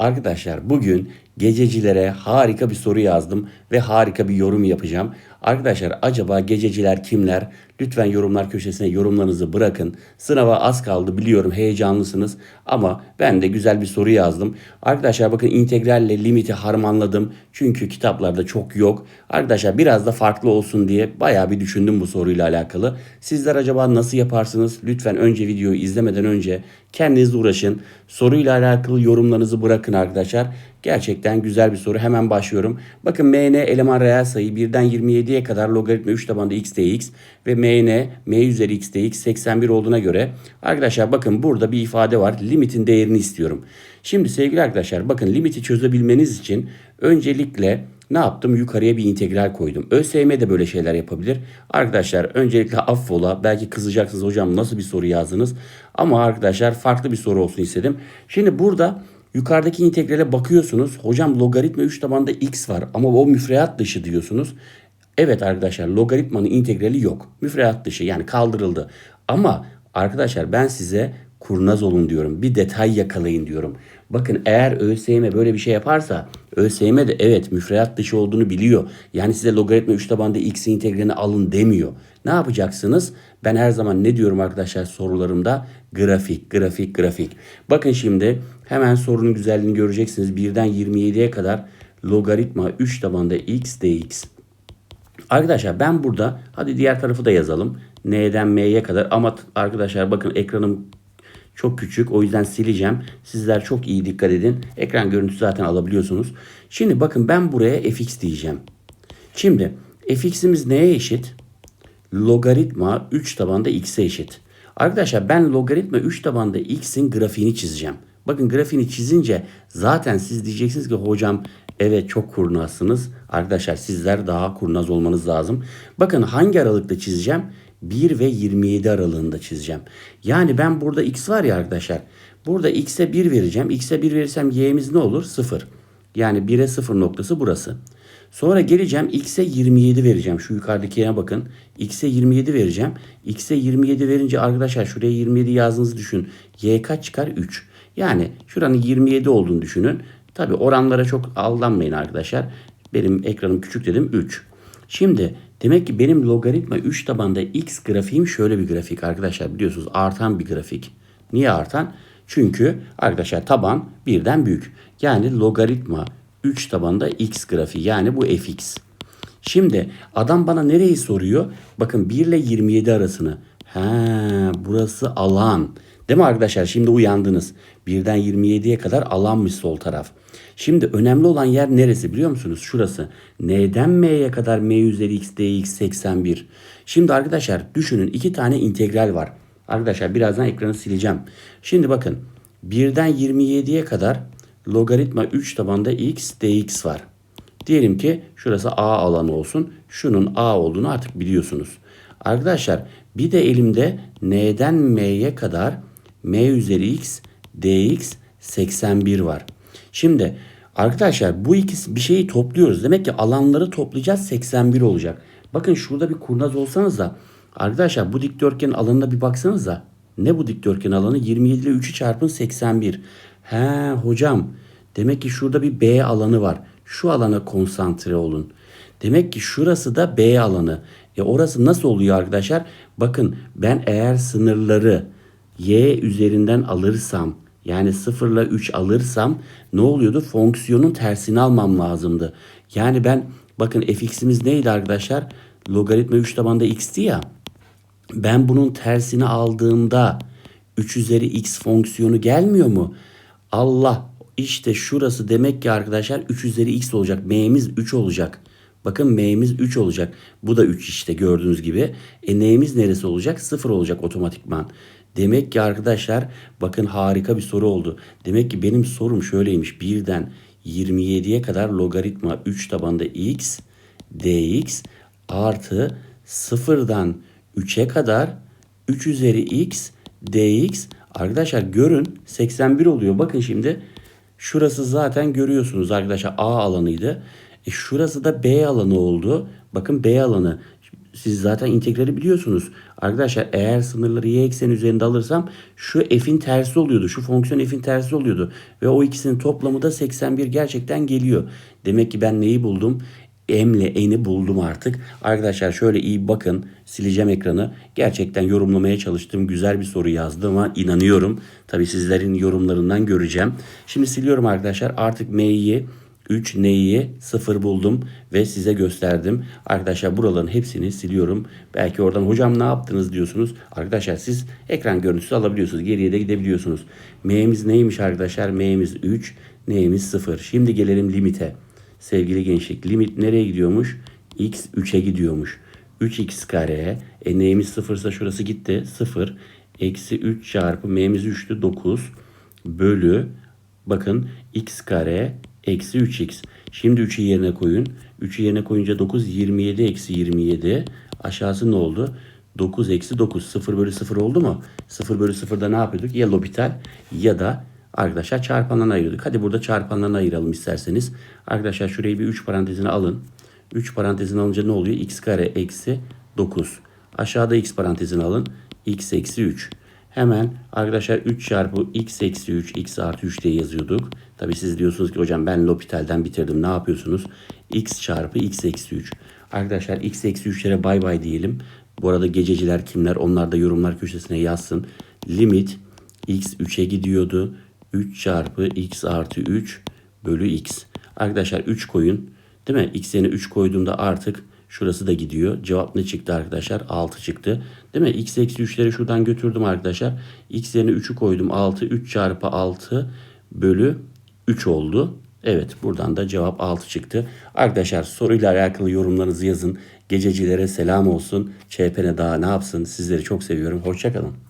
Arkadaşlar bugün gececilere harika bir soru yazdım ve harika bir yorum yapacağım. Arkadaşlar acaba gececiler kimler? Lütfen yorumlar köşesine yorumlarınızı bırakın. Sınava az kaldı biliyorum heyecanlısınız ama ben de güzel bir soru yazdım. Arkadaşlar bakın integralle limiti harmanladım. Çünkü kitaplarda çok yok. Arkadaşlar biraz da farklı olsun diye bayağı bir düşündüm bu soruyla alakalı. Sizler acaba nasıl yaparsınız? Lütfen önce videoyu izlemeden önce kendiniz uğraşın. Soruyla alakalı yorumlarınızı bırakın arkadaşlar. Gerçekten güzel bir soru. Hemen başlıyorum. Bakın mn eleman reel sayı 1'den 27'ye kadar logaritma 3 tabanında x dx ve mn m üzeri x dx 81 olduğuna göre arkadaşlar bakın burada bir ifade var. Limitin değerini istiyorum. Şimdi sevgili arkadaşlar bakın limiti çözebilmeniz için öncelikle ne yaptım? Yukarıya bir integral koydum. ÖSYM de böyle şeyler yapabilir. Arkadaşlar öncelikle affola. Belki kızacaksınız hocam nasıl bir soru yazdınız. Ama arkadaşlar farklı bir soru olsun istedim. Şimdi burada yukarıdaki integrale bakıyorsunuz. Hocam logaritma 3 tabanda x var ama o müfredat dışı diyorsunuz. Evet arkadaşlar logaritmanın integrali yok. Müfredat dışı yani kaldırıldı. Ama arkadaşlar ben size kurnaz olun diyorum. Bir detay yakalayın diyorum. Bakın eğer ÖSYM böyle bir şey yaparsa ÖSYM de evet müfredat dışı olduğunu biliyor. Yani size logaritma 3 tabanda x integralini alın demiyor. Ne yapacaksınız? Ben her zaman ne diyorum arkadaşlar sorularımda? Grafik, grafik, grafik. Bakın şimdi hemen sorunun güzelliğini göreceksiniz. 1'den 27'ye kadar logaritma 3 tabanda x dx. Arkadaşlar ben burada hadi diğer tarafı da yazalım. N'den M'ye kadar ama arkadaşlar bakın ekranım çok küçük o yüzden sileceğim. Sizler çok iyi dikkat edin. Ekran görüntüsü zaten alabiliyorsunuz. Şimdi bakın ben buraya fx diyeceğim. Şimdi fx'imiz neye eşit? Logaritma 3 tabanda x'e eşit. Arkadaşlar ben logaritma 3 tabanda x'in grafiğini çizeceğim. Bakın grafiğini çizince zaten siz diyeceksiniz ki hocam evet çok kurnazsınız. Arkadaşlar sizler daha kurnaz olmanız lazım. Bakın hangi aralıkta çizeceğim? 1 ve 27 aralığında çizeceğim. Yani ben burada x var ya arkadaşlar. Burada x'e 1 vereceğim. X'e 1 verirsem y'miz ne olur? 0. Yani 1'e 0 noktası burası. Sonra geleceğim x'e 27 vereceğim. Şu yukarıdakine bakın. x'e 27 vereceğim. x'e 27 verince arkadaşlar şuraya 27 yazdığınızı düşün. y kaç çıkar? 3. Yani şuranın 27 olduğunu düşünün. Tabi oranlara çok aldanmayın arkadaşlar. Benim ekranım küçük dedim 3. Şimdi demek ki benim logaritma 3 tabanda x grafiğim şöyle bir grafik arkadaşlar biliyorsunuz artan bir grafik. Niye artan? Çünkü arkadaşlar taban birden büyük. Yani logaritma 3 tabanda x grafiği yani bu fx. Şimdi adam bana nereyi soruyor? Bakın 1 ile 27 arasını. He, burası alan. Değil mi arkadaşlar? Şimdi uyandınız. 1'den 27'ye kadar alanmış sol taraf. Şimdi önemli olan yer neresi biliyor musunuz? Şurası. N'den M'ye kadar M üzeri x dx 81. Şimdi arkadaşlar düşünün iki tane integral var. Arkadaşlar birazdan ekranı sileceğim. Şimdi bakın 1'den 27'ye kadar logaritma 3 tabanda x dx var. Diyelim ki şurası A alanı olsun. Şunun A olduğunu artık biliyorsunuz. Arkadaşlar bir de elimde N'den M'ye kadar M üzeri x dx 81 var. Şimdi arkadaşlar bu ikisi bir şeyi topluyoruz. Demek ki alanları toplayacağız 81 olacak. Bakın şurada bir kurnaz olsanız da arkadaşlar bu dikdörtgenin alanına bir baksanız da ne bu dikdörtgen alanı? 27 ile 3'ü çarpın 81. He hocam demek ki şurada bir B alanı var. Şu alana konsantre olun. Demek ki şurası da B alanı. E orası nasıl oluyor arkadaşlar? Bakın ben eğer sınırları y üzerinden alırsam yani 0 ile 3 alırsam ne oluyordu? Fonksiyonun tersini almam lazımdı. Yani ben bakın fx'imiz neydi arkadaşlar? Logaritma 3 tabanda x'ti ya. Ben bunun tersini aldığımda 3 üzeri x fonksiyonu gelmiyor mu? Allah işte şurası demek ki arkadaşlar 3 üzeri x olacak. M'miz 3 olacak. Bakın m'miz 3 olacak. Bu da 3 işte gördüğünüz gibi. E n'miz neresi olacak? 0 olacak otomatikman. Demek ki arkadaşlar bakın harika bir soru oldu. Demek ki benim sorum şöyleymiş. 1'den 27'ye kadar logaritma 3 tabanda x dx artı 0'dan 3'e kadar 3 üzeri x dx arkadaşlar görün 81 oluyor. Bakın şimdi şurası zaten görüyorsunuz arkadaşlar A alanıydı. E şurası da B alanı oldu. Bakın B alanı siz zaten integrali biliyorsunuz. Arkadaşlar eğer sınırları y ekseni üzerinde alırsam şu f'in tersi oluyordu. Şu fonksiyon f'in tersi oluyordu. Ve o ikisinin toplamı da 81 gerçekten geliyor. Demek ki ben neyi buldum? M ile N'i buldum artık. Arkadaşlar şöyle iyi bakın. Sileceğim ekranı. Gerçekten yorumlamaya çalıştığım güzel bir soru yazdığıma inanıyorum. Tabi sizlerin yorumlarından göreceğim. Şimdi siliyorum arkadaşlar. Artık M'yi 3 neyi 0 buldum ve size gösterdim. Arkadaşlar buraların hepsini siliyorum. Belki oradan hocam ne yaptınız diyorsunuz. Arkadaşlar siz ekran görüntüsü alabiliyorsunuz. Geriye de gidebiliyorsunuz. M'miz neymiş arkadaşlar? M'miz 3, N'miz 0. Şimdi gelelim limite. Sevgili gençlik limit nereye gidiyormuş? X 3'e gidiyormuş. 3x kare. E neyimiz 0 ise şurası gitti. 0. Eksi 3 çarpı m'miz 3'tü 9. Bölü bakın x kare eksi 3x. Şimdi 3'ü yerine koyun. 3'ü yerine koyunca 9 27 eksi 27. Aşağısı ne oldu? 9 eksi 9. 0 bölü 0 oldu mu? 0 bölü 0'da ne yapıyorduk? Ya lopital ya da arkadaşlar çarpanlarına ayırıyorduk. Hadi burada çarpanlarına ayıralım isterseniz. Arkadaşlar şurayı bir 3 parantezine alın. 3 parantezine alınca ne oluyor? x kare eksi 9. Aşağıda x parantezine alın. x eksi 3. Hemen arkadaşlar 3 çarpı x eksi 3 x artı 3 diye yazıyorduk. Tabi siz diyorsunuz ki hocam ben L'Hopital'den bitirdim. Ne yapıyorsunuz? x çarpı x eksi 3. Arkadaşlar x eksi 3'lere bay bay diyelim. Bu arada gececiler kimler onlar da yorumlar köşesine yazsın. Limit x 3'e gidiyordu. 3 çarpı x artı 3 bölü x. Arkadaşlar 3 koyun. Değil mi? X yerine 3 koyduğumda artık şurası da gidiyor. Cevap ne çıktı arkadaşlar? 6 çıktı. Değil mi? X eksi 3'leri şuradan götürdüm arkadaşlar. X yerine 3'ü koydum. 6. 3 çarpı 6 bölü 3 oldu. Evet buradan da cevap 6 çıktı. Arkadaşlar soruyla alakalı yorumlarınızı yazın. Gececilere selam olsun. ÇPN daha ne yapsın? Sizleri çok seviyorum. Hoşçakalın.